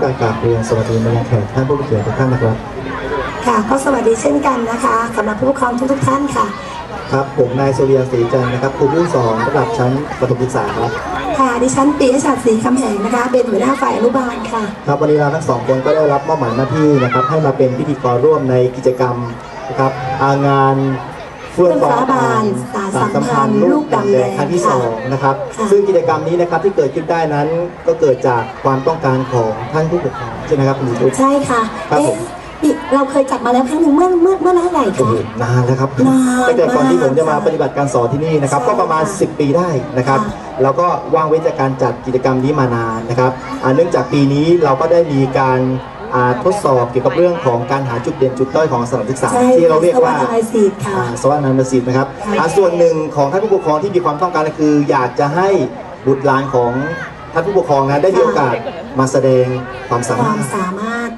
โอกาสกราบเรียนสวัสดีมายังแขกท่านผู้มีเกียรติทุกท่านนะครับ ค่ะก็สวัสดีเช่นกันนะคะสำหรับผู้ปกครองทุกๆท่านค่ะ ครับผมนายสุริยันศรีจันทร์นะครับครูรุ่นสองระดับชั้นประถมศึกษาครับค่ะดิฉันปียชัดศรีคำแหงนะคะ เป็นหัวหน้าฝ่ายอนุบาลค่ะ ครับวันนี้เราทั้งสองคนก็ได้รับมอบหมายหน้าที่นะครับให้มาเป็นพิธีกรร่วมในกิจกรรมนะครับอางาน เฟื่องฟ้าบานสารสัมพันธ์ลูกดำแดงครั้งที่สองนะครับค่ะซึ่งกิจกรรมนี้นะครับที่เกิดขึ้นได้นั้นก็เกิดจากความต้องการของท่านผู้ปกครองใช่ไหมครับคุณหญิงใช่ค่ะครับผมเอ๊ะอีกเราเคยจัดมาแล้วครั้งหนึ่งเมื่อเมื่อเมื่อนานไหนโอ้โหคะนานแล้วครับนานตั้งแต่ก่อนที่ผมจะมาากปฏิบัติการสอนที่นี่นะครับใช่ก็ประมาณค่ะ10 ปีได้นะครับค่ะแล้วก็ว่างเว้นจากการจัดกิจกรรมนี้มานานนะครับอ่าเนื่องจากปีนี้เราก็ได้มีการอ่า ทดสอบเกี่ยวกับเรื่องของการหาจุดเด่นจุดด้อยของสถานศึกษา ใช่ที่เราเรียกว่าสวัสดิ์ซีดค่ะ อ่าสวัสดิ์นันทศิษย์นะครับค่ะอ่าส่วนหนึ่งของท่านผู้ปกครองที่มีความต้องการก็คือ อยากจะให้บุตรหลานของท่านผู้ปกครองนะได้มีโอกาสมาแสดงความสาควาามรถสามารถ